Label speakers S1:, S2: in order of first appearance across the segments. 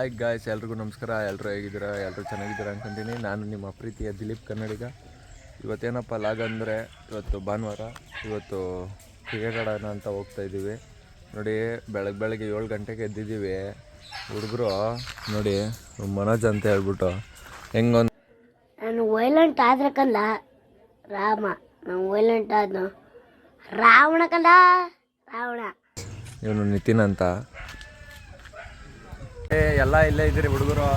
S1: Hi guys ಎಲ್ರಿಗೂ ನಮಸ್ಕಾರ. ಎಲ್ಲರೂ ಹೇಗಿದ್ದೀರಾ? ಎಲ್ಲರೂ ಚೆನ್ನಾಗಿದ್ದೀರಾ ಅಂತಂದೀನಿ ನಾನು ನಿಮ್ಮ ಪ್ರೀತಿಯ ದಿಲೀಪ್ ಕನ್ನಡಿಗ. ಇವತ್ತೇನಪ್ಪ ಲಾಗ್ ಅಂದರೆ ಇವತ್ತು ಭಾನುವಾರ ಇವತ್ತು ಕ್ರಿಕೆಟ್ ಆಡೋಣ ಅಂತ ಹೋಗ್ತಾ ಇದ್ದೀವಿ. ನೋಡಿ ಬೆಳಗ್ಗೆ ಬೆಳಗ್ಗೆ ಏಳು ಗಂಟೆಗೆ ಎದ್ದಿದ್ದೀವಿ. ಹುಡುಗರು ನೋಡಿ ಮನೋಜ್ ಅಂತ ಹೇಳ್ಬಿಟ್ಟು ಹೆಂಗೊಂದು
S2: ನಾನು ವೈಲೆಂಟ್ ಆದ್ರೆ ಕಂದ ರಾಮ. ನಾನು ವೈಲೆಂಟ್ ಆದ ರಾವಣ ಕಂದ. ರಾವಣ.
S1: ಇವನು ನಿತಿನ್ ಅಂತ. ಎಲ್ಲ ಇಲ್ಲೇ ಇದ್ದೀರಿ ಹುಡುಗರು.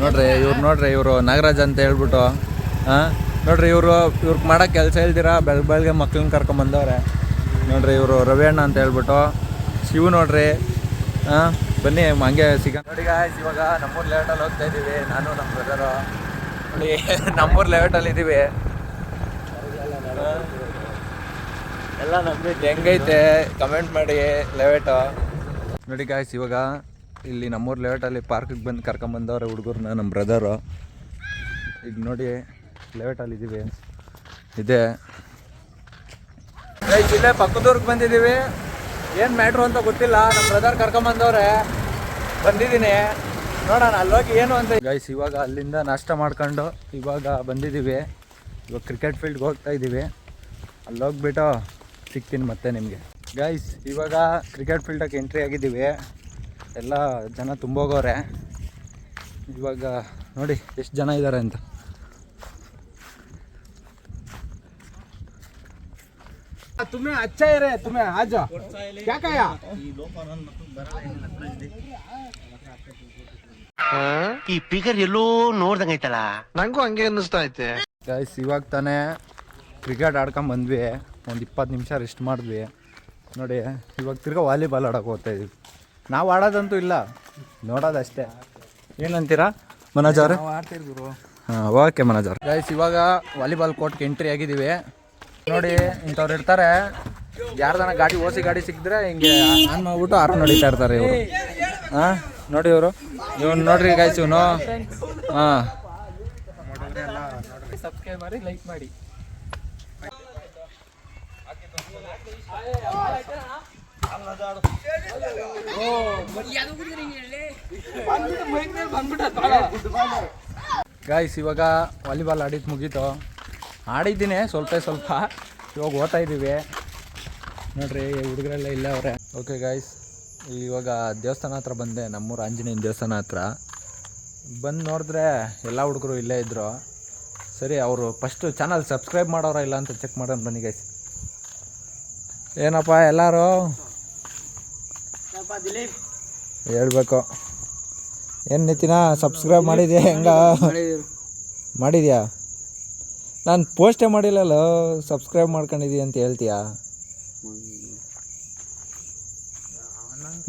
S1: ನೋಡ್ರಿ ಇವ್ರು ನೋಡ್ರಿ ಇವರು ನಾಗರಾಜ್ ಅಂತ ಹೇಳ್ಬಿಟ್ಟು ಹಾಂ ನೋಡ್ರಿ ಇವರು ಇವ್ರಿಗೆ ಮಾಡೋಕೆ ಕೆಲಸ ಇಲ್ದಿರ ಬೆಳಗ್ಗೆ ಬೆಳಗ್ಗೆ ಮಕ್ಳನ್ನ ಕರ್ಕೊಂಬಂದವ್ರೆ ನೋಡ್ರಿ ಇವರು ರವಿ ಅಣ್ಣ ಅಂತ ಹೇಳ್ಬಿಟ್ಟು ಶಿವು ನೋಡ್ರಿ ಹಾಂ ಬನ್ನಿ ಹಂಗೆ ಸಿಗ ನೋಡಿ ಗಾಯ್ಸ್ ಇವಾಗ ನಮ್ಮೂರು ಲೇಔಟಲ್ಲಿ ಹೋಗ್ತಾ ಇದ್ದೀವಿ. ನಾನು ನಮ್ಮ ಬ್ರದರು ನೋಡಿ ನಮ್ಮೂರು ಲೇಔಟಲ್ಲಿ ಇದ್ದೀವಿ ಎಲ್ಲ ನಮ್ದಿದ್ದು ಹೆಂಗೈತೆ? ಕಮೆಂಟ್ ಮಾಡಿ ಲೇಔಟು ನೋಡಿ ಗಾಯ್ಸ್ ಇವಾಗ ಇಲ್ಲಿ ನಮ್ಮೂರು ಲೇಔಟಲ್ಲಿ ಪಾರ್ಕಿಗೆ ಬಂದು ಕರ್ಕೊಂಬಂದವ್ರೆ ಹುಡುಗರನ್ನ ನಮ್ಮ ಬ್ರದರು ಈಗ ನೋಡಿ ಲೇಔಟಲ್ಲಿ ಇದ್ದೀವಿ ಇದೆ. ಇಲ್ಲೇ ಪಕ್ಕದೂರ್ಗೆ ಬಂದಿದ್ದೀವಿ ಏನು ಮ್ಯಾಟ್ರು ಅಂತ ಗೊತ್ತಿಲ್ಲ. ನಮ್ಮ ಬ್ರದರ್ ಕರ್ಕೊಂಬಂದವ್ರೆ ಬಂದಿದ್ದೀನಿ. ನೋಡೋಣ ಅಲ್ಲೋಗಿ ಏನು ಅಂತ. ಗೈಸ್ ಇವಾಗ ಅಲ್ಲಿಂದ ನಾಷ್ಟ ಮಾಡ್ಕೊಂಡು ಇವಾಗ ಬಂದಿದ್ದೀವಿ ಇವಾಗ ಕ್ರಿಕೆಟ್ ಫೀಲ್ಡ್ಗೆ ಹೋಗ್ತಾ ಇದ್ದೀವಿ ಅಲ್ಲೋಗ್ಬಿಟ್ಟು ಸಿಗ್ತೀನಿ ಮತ್ತೆ ನಿಮಗೆ. ಗೈಸ್ ಇವಾಗ ಕ್ರಿಕೆಟ್ ಫೀಲ್ಡಕ್ಕೆ ಎಂಟ್ರಿ ಆಗಿದ್ದೀವಿ ಎಲ್ಲ ಜನ ತುಂಬೋಗವ್ರೆ ಇವಾಗ ನೋಡಿ ಎಷ್ಟು ಜನ ಇದ್ದಾರೆ ಅಂತ
S3: तुम्हें अच्छा ही रहे तुम्हें आ जाओ क्या कहा
S4: ಈ ಫಿಗರ್ ಎಲ್ಲೋ ನೋಡ್ದಂಗೈತಲ್ಲ
S3: ನಂಗೂ ಹಂಗೆ ಅನ್ನಿಸ್ತಾ ಐತೆ
S1: ಗೈಸ್ ಇವಾಗ ತಾನೇ ಕ್ರಿಕೆಟ್ ಆಡ್ಕೊಂಡ್ ಬಂದ್ವಿ ಒಂದು ಇಪ್ಪತ್ತು ನಿಮಿಷ ರೆಸ್ಟ್ ಮಾಡಿದ್ವಿ ನೋಡಿ ಇವಾಗ ತಿರ್ಗಾ ವಾಲಿಬಾಲ್ ಆಡೋಕೆ ಹೋಗ್ತಾ ಇದೀವಿ ನಾವು ಆಡೋದಂತೂ ಇಲ್ಲ ನೋಡೋದಷ್ಟೇ. ಏನಂತೀರಾ? ಮನೋಜ್ ಅವ್ರೆ? ಹಾಂ ಓಕೆ ಮನೋಜ್ ಅವ್ರೆ. ಗೈಸ್ ಇವಾಗ ವಾಲಿಬಾಲ್ ಕೋರ್ಟ್ಗೆ ಎಂಟ್ರಿ ಆಗಿದ್ದೀವಿ. ನೋಡಿ ಇಂಥವ್ರು ಇರ್ತಾರೆ. ಯಾರ್ದಾನ ಗಾಡಿ ಓಸಿ ಗಾಡಿ ಸಿಕ್ಕಿದ್ರೆ ಹಿಂಗೆ ಆನ್ ಮಾಡ್ಬಿಟ್ಟು ಆರು ನಡೀತಾ ಇರ್ತಾರೆ ಇವರು. ಹಾಂ? ನೋಡಿ ಇವರು. ಇವನು ನೋಡ್ರಿ ಗೈಸ್ ಇವನು. ಹಾಂ. ಸಬ್ಸ್ಕ್ರೈಬ್ ಮಾಡಿ ಲೈಕ್ ಮಾಡಿ ಗಾಯ್ಸ್ ಇವಾಗ ವಾಲಿಬಾಲ್ ಆಡಿದ್ದು ಮುಗೀತು. ಆಡಿದ್ದೀನಿ ಸ್ವಲ್ಪ ಸ್ವಲ್ಪ. ಇವಾಗ ಓದ್ತಾ ಇದ್ದೀವಿ ನೋಡ್ರಿ, ಹುಡುಗರೆಲ್ಲ ಇಲ್ಲ ಅವರೇ. ಓಕೆ ಗಾಯ್ಸ್ ಇವಾಗ ದೇವಸ್ಥಾನ ಹತ್ರ ಬಂದೆ. ನಮ್ಮೂರ ಆಂಜನೇಯನ ದೇವಸ್ಥಾನ ಹತ್ರ. ಬಂದು ನೋಡಿದ್ರೆ ಎಲ್ಲ ಹುಡುಗರು ಇಲ್ಲೇ ಇದ್ದರು ಸರಿ, ಅವರು ಫಸ್ಟು ಚಾನಲ್ ಸಬ್ಸ್ಕ್ರೈಬ್ ಮಾಡೋರ ಇಲ್ಲ ಅಂತ ಚೆಕ್ ಮಾಡೋಣ ಬನ್ನಿ ಗಾಯ್ಸ್ ಏನಪ್ಪ ಎಲ್ಲರೂ? ಹೇಳ್ಬೇಕು. ಏನು ನಿತಿನ ಸಬ್ಸ್ಕ್ರೈಬ್ ಮಾಡಿದ್ಯಾ ಹೆಂಗ? ಮಾಡಿದ್ಯಾ? ನಾನು ಪೋಸ್ಟೇ ಮಾಡಿಲ್ಲಲ್ಲ ಸಬ್ಸ್ಕ್ರೈಬ್ ಮಾಡ್ಕೊಂಡಿದ್ದೀ ಅಂತ ಹೇಳ್ತೀಯಾ?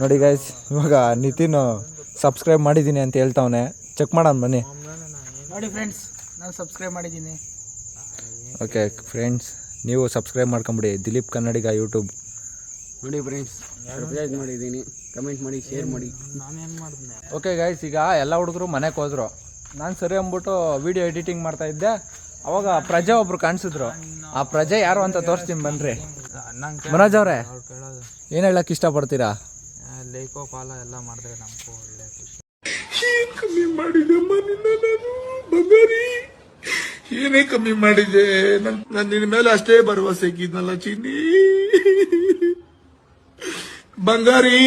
S1: ನೋಡಿ ಗೈಸ್ ಇವಾಗ ನಿತಿನ್ ಸಬ್ಸ್ಕ್ರೈಬ್ ಮಾಡಿದ್ದೀನಿ ಅಂತ ಹೇಳ್ತಾವನೆ. ಚೆಕ್ ಮಾಡೋಣ ಬನ್ನಿ.
S3: ನೋಡಿ ಫ್ರೆಂಡ್ಸ್ ನಾನು ಸಬ್ಸ್ಕ್ರೈಬ್ ಮಾಡಿದ್ದೀನಿ.
S1: ಓಕೆ ಫ್ರೆಂಡ್ಸ್ ನೀವು ಸಬ್ಸ್ಕ್ರೈಬ್ ಮಾಡ್ಕೊಂಬಿಡಿ. ದಿಲೀಪ್ ಕನ್ನಡಿಗ ಯೂಟ್ಯೂಬ್
S3: ನೋಡಿ ಫ್ರೆಂಡ್ಸ್ ಸರ್ಪ್ರೈಸ್ ಮಾಡಿದ್ದೀನಿ ಕಮೆಂಟ್ ಮಾಡಿ ಶೇರ್ ಮಾಡಿ. ನಾನೇನು ಮಾಡಿದ್ನೆ?
S1: ಓಕೆ ಗೈಸ್ ಈಗ ಎಲ್ಲ ಹುಡುಗರು ಮನೆಗೆ ಹೋದ್ರು. ನಾನು ಸರಿ ಅಂದ್ಬಿಟ್ಟು ವಿಡಿಯೋ ಎಡಿಟಿಂಗ್ ಮಾಡ್ತಾ ಇದ್ದೆ. ಅವಾಗ ಪ್ರಜೆ ಒಬ್ರು ಕಾಣಿಸಿದ್ರು. ಆ ಪ್ರಜೆ ಯಾರು ಅಂತ ತೋರಿಸ್ತೀನಿ ಬನ್ರಿ. ಮನೋಜ್ ಅವರೇ ಏನು ಹೇಳಕ್ ಇಷ್ಟಪಡ್ತೀರಾ?
S3: ಲೇಕೋ ಪಾಲ ಎಲ್ಲ ಮಾಡಿದ್ರೆ ನಮಗೂ ಒಳ್ಳೆ ಖುಷಿ.
S5: ಏನೇ ಕಮ್ಮಿ ಮಾಡಿದೆ ನನ್ನ ನಿನ್ನ ಮೇಲೆ ಅಷ್ಟೇ ಭರವಸೆ ಇಕ್ಕಿದ್ನಲ್ಲ ಚಿನ್ನಿ. ಬಂಗಾರಿ.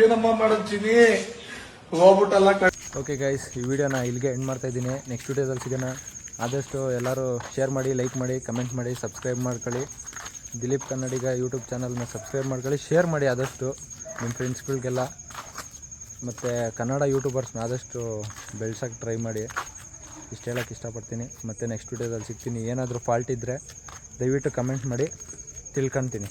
S5: ಏನಮ್ಮ ಮಾಡಿ ಹೋಗ್ಬಿಟ್ಟಲ್ಲ
S1: ಓಕೆ ಗೈಸ್ ಈ ವಿಡಿಯೋನ ಇಲ್ಲಿಗೆ ಎಂಡ್ ಮಾಡ್ತಾ ಇದ್ದೀನಿ. ನೆಕ್ಸ್ಟ್ ವಿಡಿಯೋದಲ್ಲಿ ಸಿಗೋಣ. ಆದಷ್ಟು ಎಲ್ಲರೂ ಶೇರ್ ಮಾಡಿ ಲೈಕ್ ಮಾಡಿ ಕಮೆಂಟ್ ಮಾಡಿ ಸಬ್ಸ್ಕ್ರೈಬ್ ಮಾಡ್ಕೊಳ್ಳಿ. ದಿಲೀಪ್ ಕನ್ನಡಿಗ ಯೂಟ್ಯೂಬ್ ಚಾನಲ್ನ ಸಬ್ಸ್ಕ್ರೈಬ್ ಮಾಡ್ಕೊಳ್ಳಿ. ಶೇರ್ ಮಾಡಿ ಆದಷ್ಟು ನಿಮ್ಮ ಫ್ರೆಂಡ್ಸ್ಗಳಿಗೆಲ್ಲ ಮತ್ತು ಕನ್ನಡ ಯೂಟ್ಯೂಬರ್ಸ್ನ ಆದಷ್ಟು ಬೆಳ್ಸೋಕ್ಕೆ ಟ್ರೈ ಮಾಡಿ. ಇಷ್ಟು ಹೇಳೋಕ್ಕೆ ಇಷ್ಟಪಡ್ತೀನಿ. ಮತ್ತು ನೆಕ್ಸ್ಟ್ ವಿಡಿಯೋದಲ್ಲಿ ಸಿಗ್ತೀನಿ. ಏನಾದರೂ ಫಾಲ್ಟ್ ಇದ್ದರೆ ದಯವಿಟ್ಟು ಕಮೆಂಟ್ ಮಾಡಿ. ತಿಳ್ಕೊತೀನಿ.